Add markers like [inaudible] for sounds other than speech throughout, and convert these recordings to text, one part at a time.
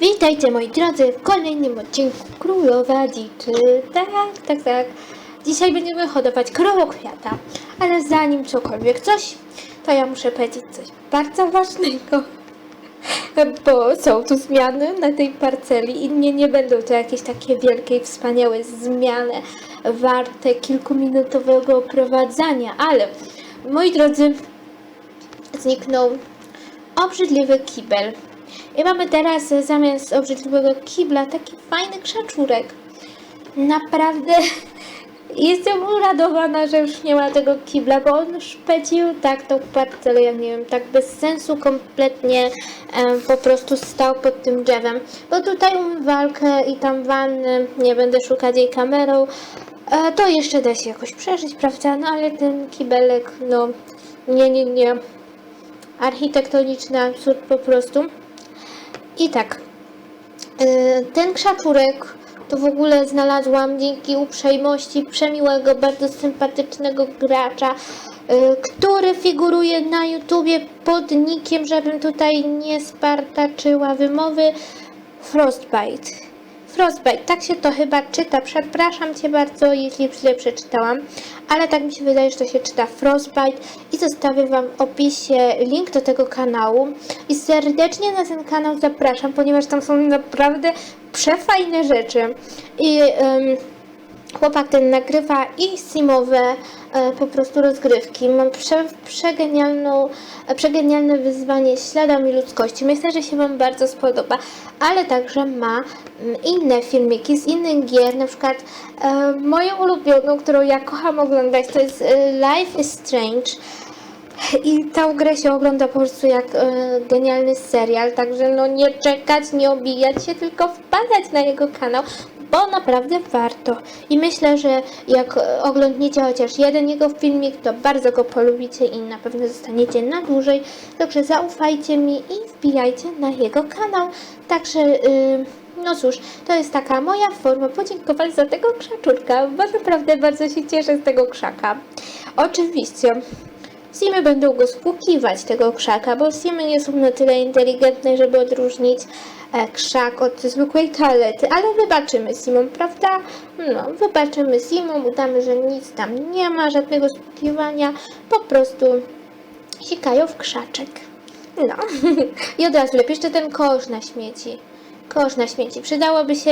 Witajcie moi drodzy w kolejnym odcinku Królowa Dziczy. Tak, tak, tak. Dzisiaj będziemy hodować krowokwiata, ale zanim cokolwiek coś, to ja muszę powiedzieć coś bardzo ważnego. Bo są tu zmiany na tej parceli i nie, nie będą to jakieś takie wielkie i wspaniałe zmiany warte kilkuminutowego oprowadzania, ale moi drodzy, zniknął obrzydliwy kibel. I mamy teraz zamiast obrzydliwego kibla taki fajny krzaczurek. Naprawdę [laughs] jestem uradowana, że już nie ma tego kibla, bo on szpecił tak tą parcelę, ja nie wiem, tak bez sensu kompletnie po prostu stał pod tym drzewem. Bo tutaj umywalkę i tam wannę, nie będę szukać jej kamerą, e, to jeszcze da się jakoś przeżyć, prawda? No ale ten kibelek, no nie, nie, nie. Architektoniczny absurd po prostu. I tak, y, ten krzaczurek to w ogóle znalazłam dzięki uprzejmości przemiłego, bardzo sympatycznego gracza, y, który figuruje na YouTubie pod nickiem, żebym tutaj nie spartaczyła wymowy, Frostbite. Frostbite, tak się to chyba czyta. Przepraszam Cię bardzo, jeśli źle przeczytałam, ale tak mi się wydaje, że to się czyta Frostbite i zostawię Wam w opisie link do tego kanału. I serdecznie na ten kanał zapraszam, ponieważ tam są naprawdę przefajne rzeczy. I chłopak ten nagrywa i simowe e, po prostu rozgrywki. Mam prze, przegenialną, e, przegenialne wyzwanie śladami ludzkości. Myślę, że się Wam bardzo spodoba, ale także ma mm, inne filmiki z innych gier, na przykład e, moją ulubioną, którą ja kocham oglądać, to jest e, Life is Strange. I tą grę się ogląda po prostu jak genialny serial, także no nie czekać, nie obijać się, tylko wpadać na jego kanał, bo naprawdę warto. I myślę, że jak e, oglądniecie chociaż jeden jego filmik, to bardzo go polubicie i na pewno zostaniecie na dłużej. Także zaufajcie mi i wbijajcie na jego kanał. Także... y, no cóż, to jest taka moja forma podziękować za tego krzaczurka, bo naprawdę bardzo się cieszę z tego krzaka. Oczywiście, Simy będą go spłukiwać, tego krzaka, bo Simy nie są na tyle inteligentne, żeby odróżnić e, krzak od zwykłej kalety, ale wybaczymy Simom, prawda? No, wybaczymy Simom, udamy, że nic tam nie ma, żadnego spłukiwania, po prostu sikają w krzaczek. No, [laughs] i od razu lepiej jeszcze ten kosz na śmieci. Kosz na śmieci. Przydałoby się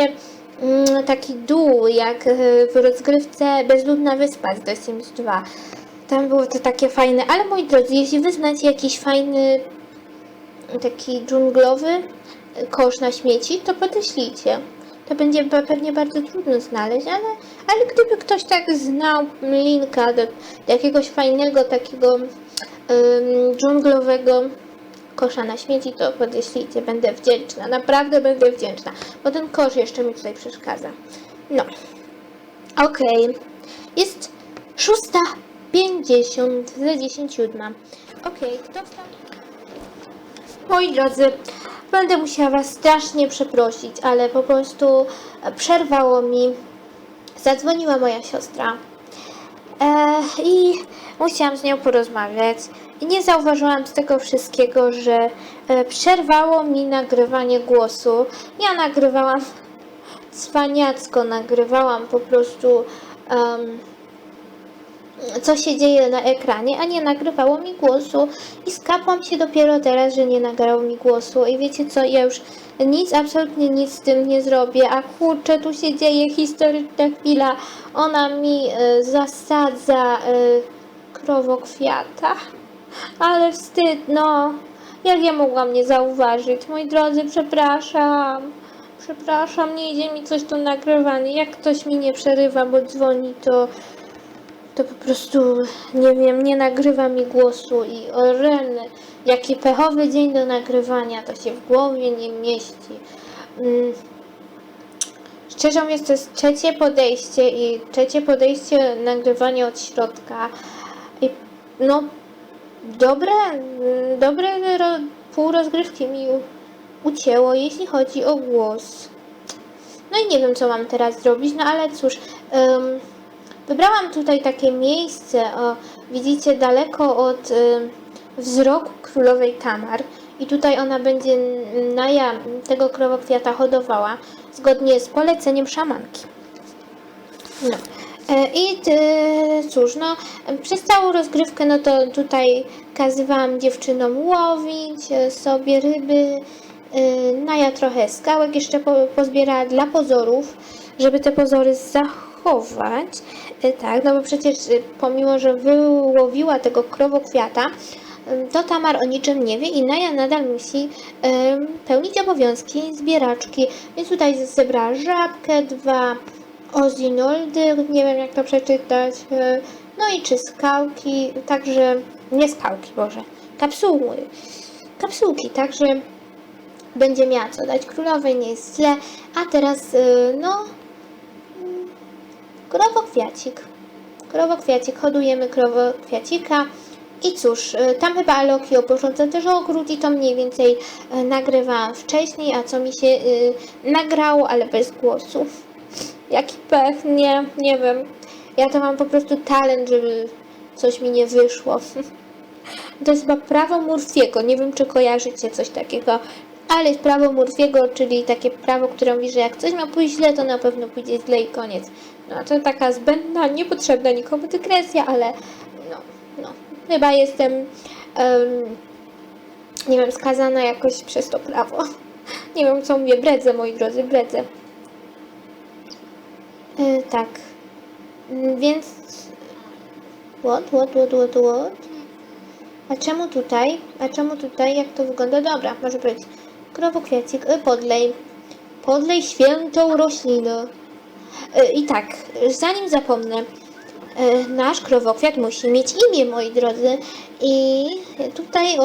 mm, taki dół, jak e, w rozgrywce Bezludna Wyspa z The Sims 2. Tam było to takie fajne, ale moi drodzy, jeśli wy znacie jakiś fajny, taki dżunglowy kosz na śmieci, to podeślijcie. To będzie pe- pewnie bardzo trudno znaleźć, ale, ale gdyby ktoś tak znał linka do, do jakiegoś fajnego, takiego um, dżunglowego kosza na śmieci, to podeślijcie. Będę wdzięczna, naprawdę będę wdzięczna, bo ten kosz jeszcze mi tutaj przeszkadza. No, okej. Jest szósta 50 za 10 siódma. Okej, kto wstał? Moi drodzy, będę musiała Was strasznie przeprosić, ale po prostu przerwało mi. Zadzwoniła moja siostra i musiałam z nią porozmawiać. I nie zauważyłam z tego wszystkiego, że e, przerwało mi nagrywanie głosu. Ja nagrywałam [laughs] cwaniacko, nagrywałam po prostu. em, co się dzieje na ekranie, a nie nagrywało mi głosu. I skapłam się dopiero teraz, że nie nagrało mi głosu. I wiecie co, ja już nic, absolutnie nic z tym nie zrobię, a kurczę, tu się dzieje historyczna chwila, ona mi e, zasadza e, krowokwiata, ale wstyd, no, jak ja mogłam nie zauważyć, moi drodzy, przepraszam. Przepraszam, nie idzie mi coś tu nagrywanie. Jak ktoś mi nie przerywa, bo dzwoni, to to po prostu, nie wiem, nie nagrywa mi głosu i o jaki pechowy dzień do nagrywania, to się w głowie nie mieści. Mm. Szczerze mówiąc, to jest trzecie podejście i trzecie podejście nagrywania od środka. I no, dobre, mm, dobre ro, pół rozgrywki mi ucięło, jeśli chodzi o głos. No i nie wiem, co mam teraz zrobić, no ale cóż, em, wybrałam tutaj takie miejsce, o, widzicie, daleko od em, wzroku królowej Tamar. I tutaj ona będzie Naja tego krowokwiata hodowała zgodnie z poleceniem szamanki. No. E, I ty, cóż, no, przez całą rozgrywkę, no to tutaj kazywałam dziewczynom łowić e, sobie ryby. E, Naja trochę skałek jeszcze po, pozbierała dla pozorów, żeby te pozory zachować. Tak, no bo przecież e, pomimo, że wyłowiła tego krowokwiata, to Tamar o niczym nie wie i Naja nadal musi pełnić obowiązki zbieraczki. Więc tutaj zebrała żabkę, dwa ozinoldy, nie wiem jak to przeczytać, e, no i czy skałki, także, nie skałki, Boże, kapsuły, kapsułki, także będzie miała co dać królowej, nie jest źle, a teraz, e, no, krowokwiacik, krowokwiacik, hodujemy krowokwiacika i cóż, e, tam chyba Loki oporządza też ogród i to mniej więcej e, nagrywałam wcześniej, a co mi się e, nagrało, ale bez głosu. Jaki pech, nie, nie wiem. Ja to mam po prostu talent, żeby coś mi nie wyszło. [laughs] To jest chyba prawo Murphy'ego, nie wiem czy kojarzycie coś takiego, ale jest prawo Murphy'ego, czyli takie prawo, które mówi, że jak coś ma pójść źle, to na pewno pójdzie źle i koniec. No to taka zbędna, niepotrzebna nikomu dygresja, ale no, no, chyba jestem, em, nie wiem, skazana jakoś przez to prawo. [laughs] Nie wiem, co mówię, bredzę, moi drodzy, bredzę. E, tak. Mm, Więc. What, what, what, what, what? A czemu tutaj? A czemu tutaj? Jak to wygląda? Dobra, może być. Krowokwiacik, y, podlej. Podlej świętą roślinę. Y, I tak, zanim zapomnę, y, nasz krowokwiat musi mieć imię, moi drodzy. I tutaj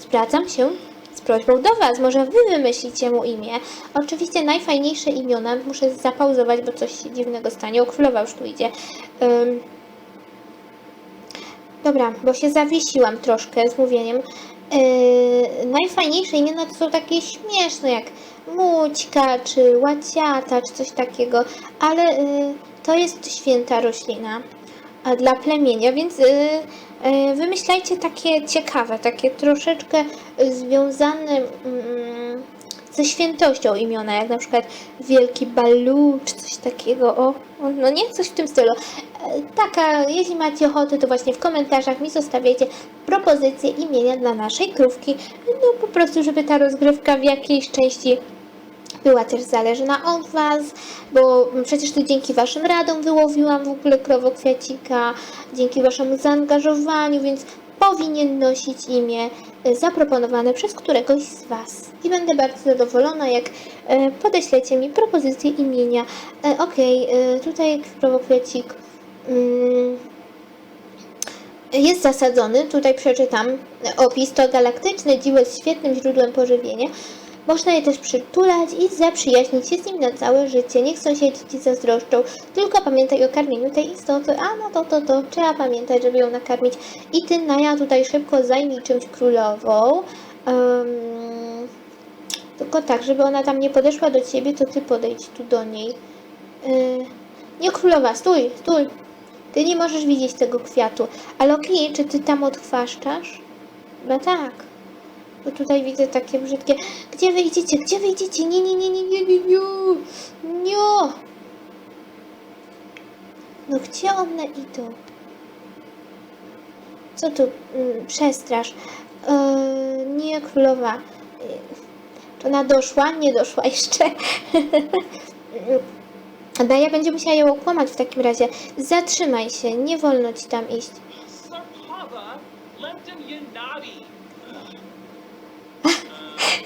zwracam się z prośbą do Was. Może Wy wymyślicie mu imię. Oczywiście najfajniejsze imiona, muszę zapauzować, bo coś dziwnego stanie. O, królowa już tu idzie. Dobra, bo się zawiesiłam troszkę z mówieniem. Yy, najfajniejsze imiona to są takie śmieszne, jak Mućka, czy Łaciata, czy coś takiego, ale yy, to jest święta roślina a dla plemienia, więc yy, yy, wymyślajcie takie ciekawe, takie troszeczkę y, związane mm, ze świętością imiona, jak na przykład Wielki Balu, czy coś takiego, o, no nie, coś w tym stylu. E, Taka, jeśli macie ochotę, to właśnie w komentarzach mi zostawiajcie propozycje imienia dla naszej krówki, no po prostu, żeby ta rozgrywka w jakiejś części była też zależna od Was, bo przecież to dzięki Waszym radom wyłowiłam w ogóle krowokwiacika, dzięki Waszemu zaangażowaniu, więc powinien nosić imię zaproponowane przez któregoś z Was. I będę bardzo zadowolona, jak e, podeślecie mi propozycję imienia. E, Okej, e, tutaj krowokwiacik mm, jest zasadzony, tutaj przeczytam opis, to galaktyczne dziło z świetnym źródłem pożywienia. Można je też przytulać i zaprzyjaźnić się z nim na całe życie. Niech sąsiedzi ci zazdroszczą. Tylko pamiętaj o karmieniu tej istoty. A no to, to, to. Trzeba pamiętać, żeby ją nakarmić. I ty, Naja, tutaj szybko zajmij czymś królową. Em, tylko tak, żeby ona tam nie podeszła do ciebie, to ty podejdź tu do niej. Yy, nie królowa, stój, stój. Ty nie możesz widzieć tego kwiatu. A Loki, czy ty tam odchwaszczasz? No tak. Bo tutaj widzę takie brzydkie. Gdzie wyjdziecie? Gdzie wyjdziecie? Nie, nie, nie, nie, nie, nie, nie. Nie. No gdzie one idą? Co tu? Mm, przestrasz. Yy, nie, królowa. Czy ona doszła? Nie doszła jeszcze. [laughs] Daja będzie musiała ją okłamać w takim razie. Zatrzymaj się, nie wolno ci tam iść.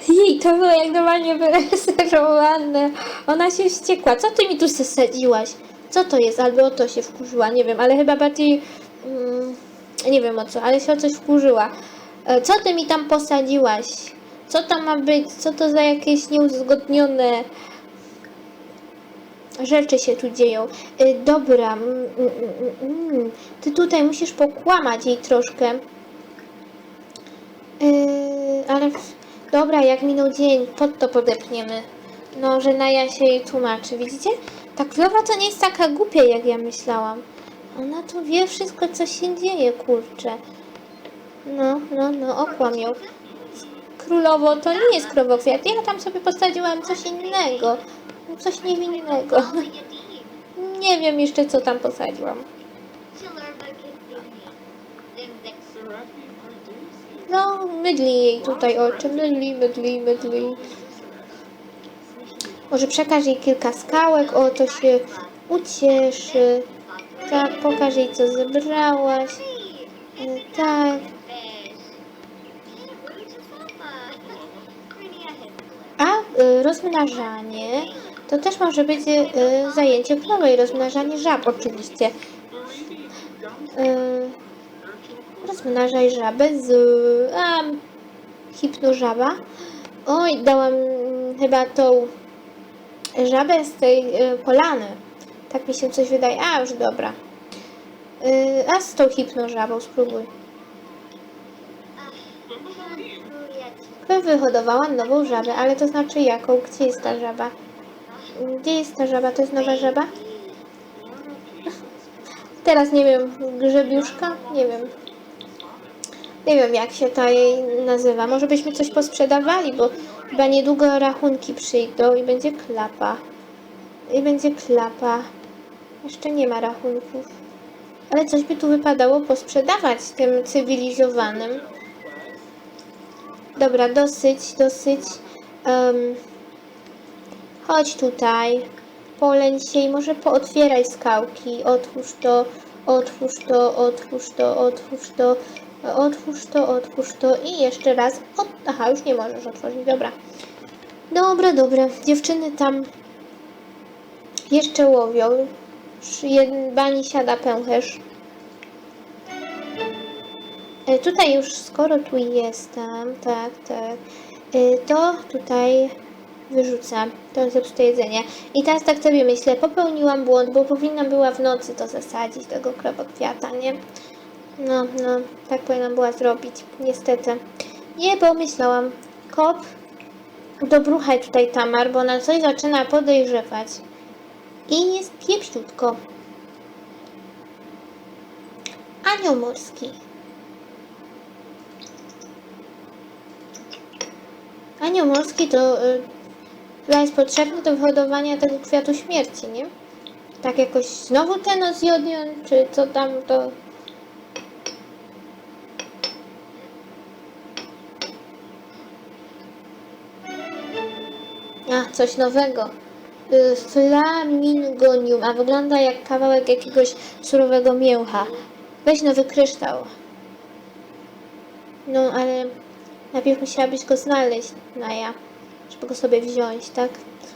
Jej, to było jak normalnie wyreżyserowane. Ona się wściekła. Co ty mi tu zasadziłaś? Co to jest? Albo o to się wkurzyła, nie wiem, ale chyba bardziej... Mm, nie wiem o co, ale się o coś wkurzyła. E, Co ty mi tam posadziłaś? Co tam ma być? Co to za jakieś nieuzgodnione rzeczy się tu dzieją? E, Dobra, mm, mm, mm, mm. ty tutaj musisz pokłamać jej troszkę. Yy, ale dobra, jak minął dzień, pod to podepniemy. No, że Naja się jej tłumaczy, widzicie? Ta królowa to nie jest taka głupia, jak ja myślałam. Ona tu wie wszystko, co się dzieje, kurczę. No, no, no, okłam ją. królowo, to nie jest krowokwiat. Ja tam sobie posadziłam coś innego. Coś niewinnego. [laughs] Nie wiem jeszcze, co tam posadziłam. No, mydli jej tutaj oczy. Mydli, mydli, mydli. Może przekaż jej kilka skałek, o to się ucieszy. Tak, pokaż jej, co zebrałaś. E, Tak. A y, rozmnażanie to też może być y, zajęcie królowej. Rozmnażanie żab oczywiście. Y, rozmnażaj żabę z a, hipnożaba. Oj, dałam mm, chyba tą żabę z tej y, polany. Tak mi się coś wydaje. A, już dobra. Y, a z tą hipnożabą spróbuj. Wyhodowała nową żabę, ale to znaczy jaką? Gdzie jest ta żaba? Gdzie jest ta żaba? To jest nowa żaba? Teraz nie wiem, grzebiuszka? Nie wiem. Nie wiem, jak się ta jej nazywa. Może byśmy coś posprzedawali, bo chyba niedługo rachunki przyjdą i będzie klapa. I będzie klapa. Jeszcze nie ma rachunków. Ale coś by tu wypadało posprzedawać tym cywilizowanym. Dobra, dosyć, dosyć. Em, chodź tutaj. Poleń się i może pootwieraj skałki. Otwórz to, otwórz to, otwórz to, otwórz to, otwórz to, otwórz to i jeszcze raz. Ot Aha, już nie możesz otworzyć, dobra. Dobra, dobra. Dziewczyny tam jeszcze łowią. Bani siada pęcherz. E, Tutaj już skoro tu jestem, tak, tak, e, to tutaj wyrzucam to zepsute jedzenie. I teraz tak sobie myślę, popełniłam błąd, bo powinnam była w nocy to zasadzić, tego krowokwiata, nie? No, no, tak powinnam była zrobić, niestety. Nie pomyślałam. Kop, dobruchaj tutaj Tamar, bo na coś zaczyna podejrzewać. I jest kiepściutko. Anioł morski. Anioł morski to y, chyba jest potrzebny do wyhodowania tego kwiatu śmierci, nie? Tak jakoś znowu ten odjąć, czy co tam to... A, coś nowego. Y, Flamingonium, a wygląda jak kawałek jakiegoś surowego mięcha. Weź nowy kryształ. No, ale najpierw musiałabyś go znaleźć, Naja, żeby go sobie wziąć, tak?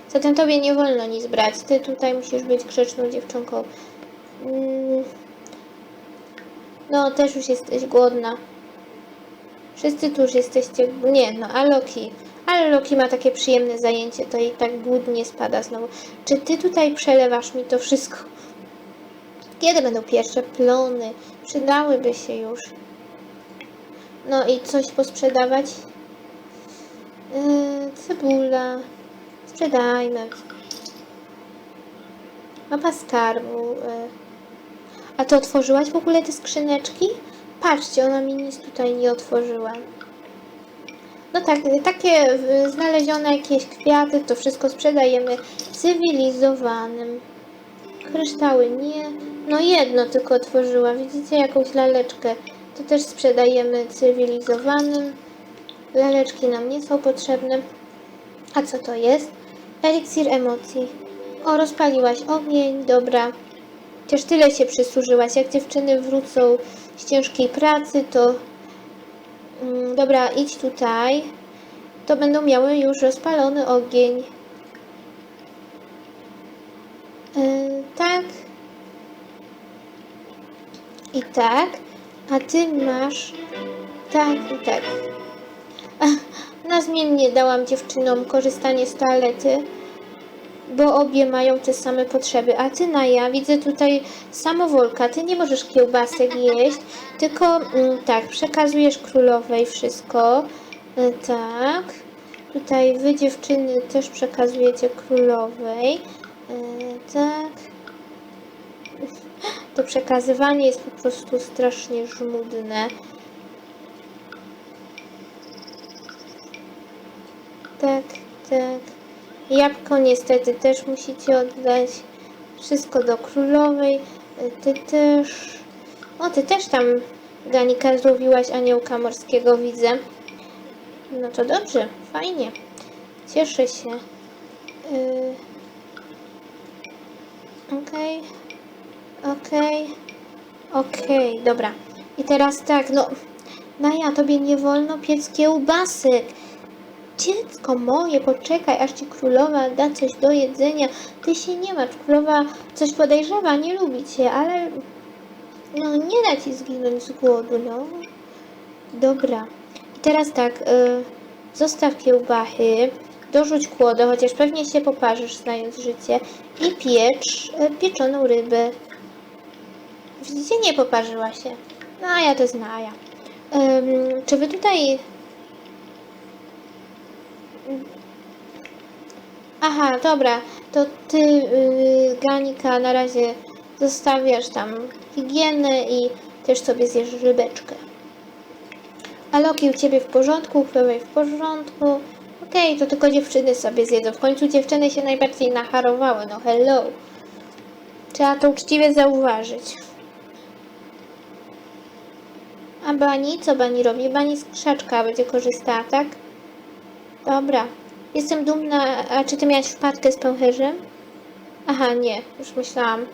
Zatem tobie nie wolno nic brać. Ty tutaj musisz być grzeczną dziewczynką. Mm. No, też już jesteś głodna. Wszyscy tu już jesteście... Nie, no, a Loki. Ale Loki ma takie przyjemne zajęcie, to i tak głód nie spada znowu. Czy ty tutaj przelewasz mi to wszystko? Kiedy będą pierwsze plony? Przydałyby się już. No i coś posprzedawać? Yy, cebula. Sprzedajmy. Mapa skarbu. Yy. A ty otworzyłaś w ogóle te skrzyneczki? Patrzcie, ona mi nic tutaj nie otworzyła. No tak, takie znalezione jakieś kwiaty, to wszystko sprzedajemy cywilizowanym. Kryształy nie. No jedno tylko otworzyła. Widzicie jakąś laleczkę. To też sprzedajemy cywilizowanym. Laleczki nam nie są potrzebne. A co to jest? Eliksir emocji. O, rozpaliłaś ogień, dobra. Chociaż tyle się przysłużyłaś. Jak dziewczyny wrócą z ciężkiej pracy, to... Mm, dobra, idź tutaj. To będą miały już rozpalony ogień. Yy, tak. I tak. A ty masz... Tak i tak. Ach, Nazmiennie dałam dziewczynom korzystanie z toalety, bo obie mają te same potrzeby. A ty, Naja, widzę tutaj samowolka. Ty nie możesz kiełbasek jeść, tylko mm, tak, przekazujesz królowej wszystko. E, tak. Tutaj wy, dziewczyny, też przekazujecie królowej. E, tak. [laughs] To przekazywanie jest po prostu strasznie żmudne. tak, tak. Jabłko niestety też musicie oddać. Wszystko do królowej. Y, Ty też. O, ty też tam Ganika złowiłaś aniołka morskiego, widzę. No to dobrze, fajnie. Cieszę się. Yy... Okej. Okej. Okej, dobra. I teraz tak, no. Naja, tobie nie wolno piec kiełbasy. Dziecko moje, poczekaj, aż ci królowa da coś do jedzenia. Ty się nie martw, królowa coś podejrzewa, nie lubi cię, ale no nie da ci zginąć z głodu, no. Dobra. I teraz tak, y, zostaw kiełbachy, dorzuć kłodę, chociaż pewnie się poparzysz, znając życie, i piecz y, pieczoną rybę. Widzicie, nie poparzyła się. No, a ja to znaja. Ym, czy wy tutaj... Aha, dobra, to ty, yy, Ganika, na razie zostawiasz tam higienę i też sobie zjesz rybeczkę. A Loki u ciebie w porządku, Chloe w porządku. Okej, to tylko dziewczyny sobie zjedzą. W końcu dziewczyny się najbardziej nacharowały, no hello. Trzeba to uczciwie zauważyć. A Bani? Co Bani robi? Bani z krzaczka będzie korzystała, tak? Dobra. Jestem dumna. A czy ty miałaś wpadkę z pęcherzem? Aha, nie. Już myślałam.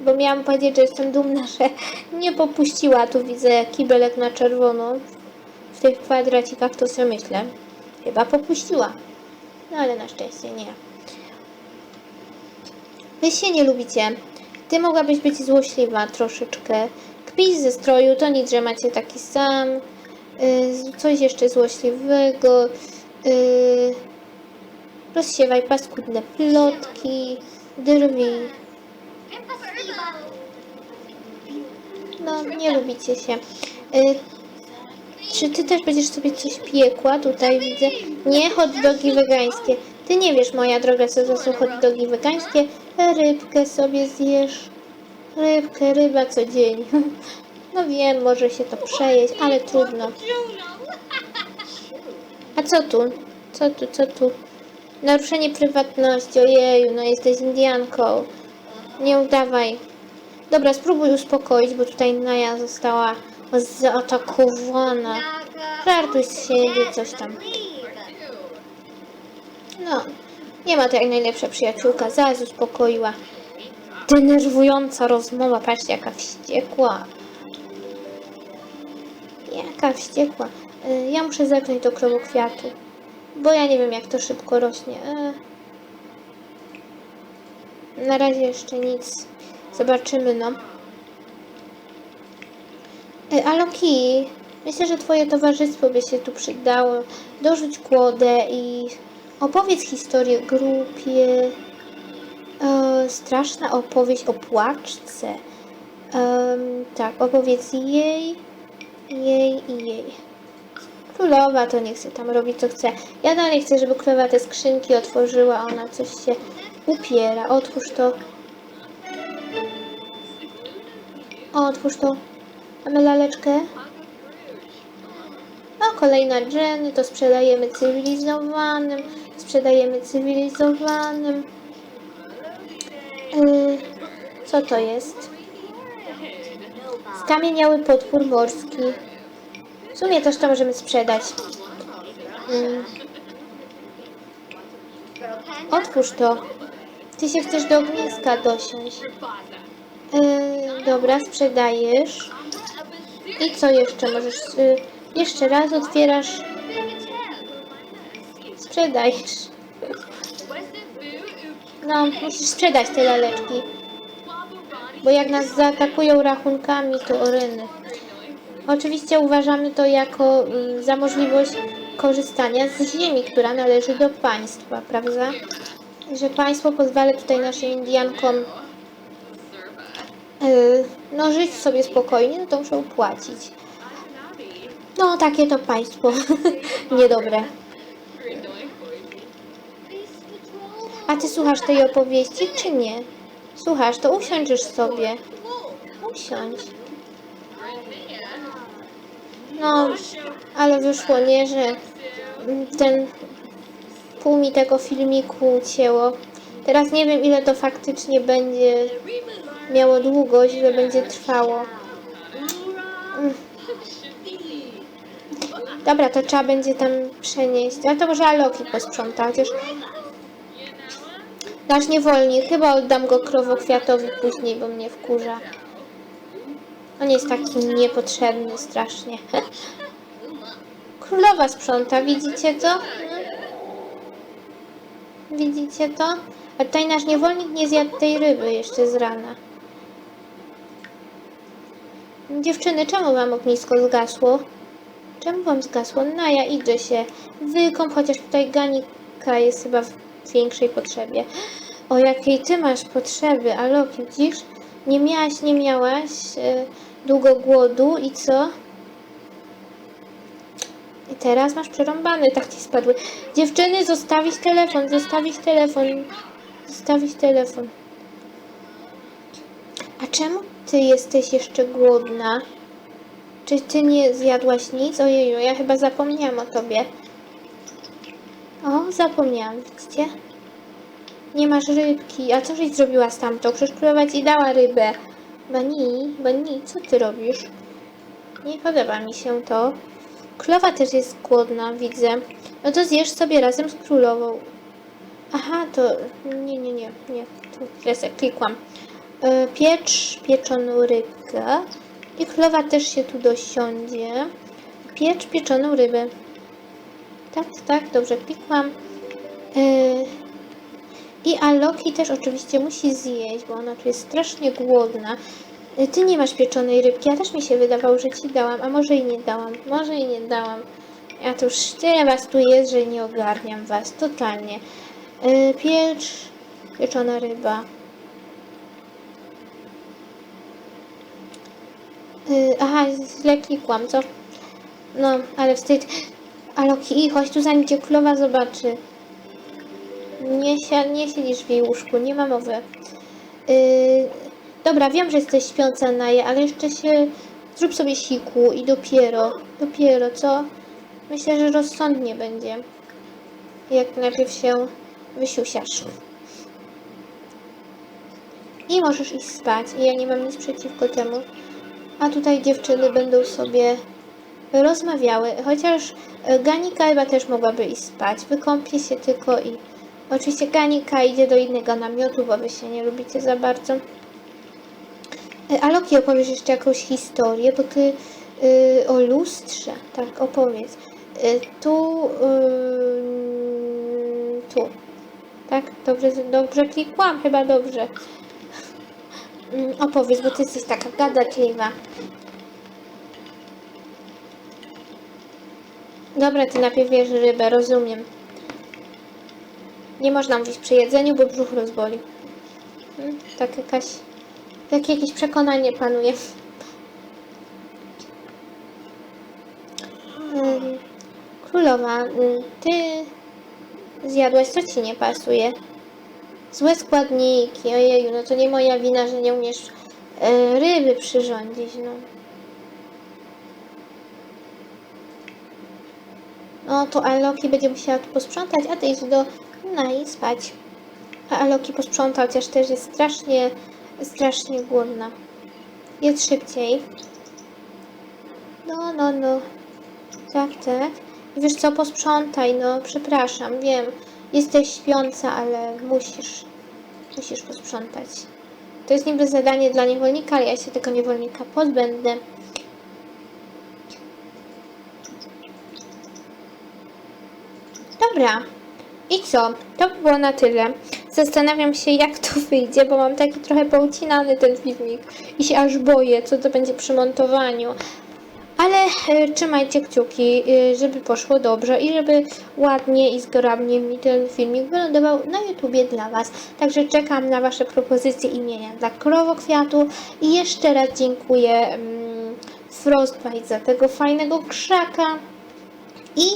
Bo miałam powiedzieć, że jestem dumna, [laughs] że nie popuściła. Tu widzę kibelek na czerwono. W tych kwadracikach to sobie myślę. Chyba popuściła. No ale na szczęście nie. Wy się nie lubicie. Ty mogłabyś być złośliwa troszeczkę. Kpisz ze stroju, to nic, że macie taki sam. Y, coś jeszcze złośliwego. Y, rozsiewaj paskudne plotki, drwi. No, nie lubicie się. Y, czy ty też będziesz sobie coś piekła? Tutaj widzę. Nie hot dogi wegańskie. Ty nie wiesz, moja droga, co to są hot dogi wegańskie. Rybkę sobie zjesz. Rybkę, ryba co dzień. [laughs] No wiem, może się to przejeść, ale trudno. A co tu? Co tu, co tu? Naruszenie prywatności, ojeju, no jesteś Indianką. Nie udawaj. Dobra, spróbuj uspokoić, bo tutaj Naja została zaatakowana. Żartuj siebie, coś tam. No, nie ma to jak najlepsza przyjaciółka. Zaraz uspokoiła. Denerwująca rozmowa. Patrzcie, jaka wściekła. Jaka wściekła. Y, Ja muszę zerknąć do krowokwiatu. Bo ja nie wiem, jak to szybko rośnie. Y. Na razie jeszcze nic. Zobaczymy, no. Y, Aloki, myślę, że twoje towarzystwo by się tu przydało. Dorzuć kłodę i opowiedz historię grupie. E, straszna opowieść o płaczce. Em, tak, opowiedz jej, jej i jej. Królowa to niech sobie tam robi co chce. Ja dalej chcę, żeby królowa te skrzynki otworzyła. Ona coś się upiera. Otwórz to. Otwórz to. Mamy laleczkę. O, kolejna Jenny. To sprzedajemy cywilizowanym. Sprzedajemy cywilizowanym. Yy, co to jest? Skamieniały potwór morski. W sumie też to możemy sprzedać. Yy, otwórz to. Ty się chcesz do ogniska dosiąść. Yy, dobra, sprzedajesz. I co jeszcze możesz? Yy, jeszcze raz otwierasz. Sprzedajesz. No, musisz sprzedać te laleczki. Bo jak nas zaatakują rachunkami, to oryny. Oczywiście uważamy to jako mm, za możliwość korzystania z ziemi, która należy do państwa, prawda? Że państwo pozwala tutaj naszym Indiankom yy, no, żyć sobie spokojnie, no to muszą płacić. No, takie to państwo [laughs] niedobre. A ty słuchasz tej opowieści, czy nie? Słuchasz, to usiądziesz sobie. Usiądź. No, ale wyszło nie, że ten pół mi tego filmiku ucięło. Teraz nie wiem ile to faktycznie będzie miało długość, ile będzie trwało. Dobra, to trzeba będzie tam przenieść. Ale to może Aloki posprząta, chociaż nasz niewolnik. Chyba oddam go krowokwiatowi później, bo mnie wkurza. On jest taki niepotrzebny strasznie. [laughs] Królowa sprząta, widzicie to? Widzicie to? A tutaj nasz niewolnik nie zjadł tej ryby jeszcze z rana. Dziewczyny, czemu wam ognisko zgasło? Czemu wam zgasło? No ja idę się wykąp, chociaż tutaj Ganika jest chyba w większej potrzebie. O jakiej ty masz potrzeby, Aloki, widzisz? Nie miałaś, nie miałaś e, długo głodu i co? I teraz masz przerąbane, tak ci spadły. Dziewczyny, zostawić telefon, zostawić telefon, zostawić telefon. A czemu ty jesteś jeszcze głodna? Czy ty nie zjadłaś nic? Ojeju, ja chyba zapomniałam o tobie. O, zapomniałam, widzicie? Nie masz rybki. A co żeś zrobiła z tamtą? Przecież królowa ci dała rybę. Bani, Bani, co ty robisz? Nie podoba mi się to. Królowa też jest głodna, widzę. No to zjesz sobie razem z królową. Aha, to... Nie, nie, nie, nie. Tu teraz klikłam. E, Piecz pieczoną rybkę. I królowa też się tu dosiądzie. Piecz pieczoną rybę. Tak, tak, dobrze klikłam. E, I Aloki też oczywiście musi zjeść, bo ona tu jest strasznie głodna. E, Ty nie masz pieczonej rybki, a też mi się wydawało, że ci dałam, a może i nie dałam, może i nie dałam. Ja tu już tyle was tu jest, że nie ogarniam was, totalnie. E, Piecz, pieczona ryba. Y, aha, źle klikłam, co? No, ale wstyd. Aloki, chodź tu zanim cię królowa zobaczy. Nie, si- nie siedzisz w jej łóżku, nie ma mowy. Yy, dobra, wiem, że jesteś śpiąca na je, ale jeszcze się... Zrób sobie siku i dopiero, dopiero, co? Myślę, że rozsądnie będzie. Jak najpierw się wysiusiasz. I możesz iść spać. Ja nie mam nic przeciwko temu. A tutaj dziewczyny będą sobie rozmawiały, chociaż e, Ganika chyba też mogłaby iść spać. Wykąpie się tylko i oczywiście Ganika idzie do innego namiotu, bo wy się nie lubicie za bardzo. E, A Loki opowiesz jeszcze jakąś historię, bo ty y, o lustrze, tak, opowiedz. Tu, y, tu, tak, dobrze, dobrze klikłam, chyba dobrze. [laughs] Opowiedz, bo ty jesteś taka gadatliwa. Dobra, ty najpierw wiesz rybę, rozumiem. Nie można mówić przy jedzeniu, bo brzuch rozboli. Mm, Tak jakaś... Takie jakieś przekonanie panuje. Ym, Królowa, ym, ty zjadłaś, co ci nie pasuje? Złe składniki, ojeju, no to nie moja wina, że nie umiesz e, ryby przyrządzić, no. No to Aloki będzie musiała tu posprzątać, a ty idź do na i spać. A Aloki posprząta, chociaż też jest strasznie, strasznie głodna. Jedz szybciej. No, no, no. Tak, tak. Wiesz co, posprzątaj, no, przepraszam, wiem. Jesteś śpiąca, ale musisz, musisz posprzątać. To jest niby zadanie dla niewolnika, ale ja się tego niewolnika pozbędę. Dobra. I co? To by było na tyle. Zastanawiam się, jak to wyjdzie, bo mam taki trochę poucinany ten filmik i się aż boję, co to będzie przy montowaniu. Ale e, trzymajcie kciuki, e, żeby poszło dobrze i żeby ładnie i zgrabnie mi ten filmik wylądował na YouTubie dla Was. Także czekam na Wasze propozycje imienia dla krowokwiatu i jeszcze raz dziękuję mm, Frostbite za tego fajnego krzaka i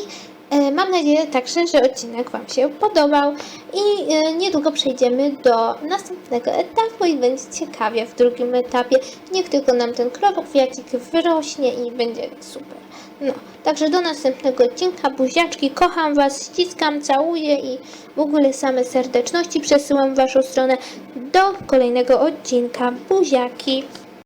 mam nadzieję także, że odcinek Wam się podobał i e, niedługo przejdziemy do następnego etapu i będzie ciekawie w drugim etapie. Niech tylko nam ten krowokwiacik wyrośnie i będzie super. No, także do następnego odcinka. Buziaczki, kocham Was, ściskam, całuję i w ogóle same serdeczności przesyłam w Waszą stronę. Do kolejnego odcinka. Buziaki.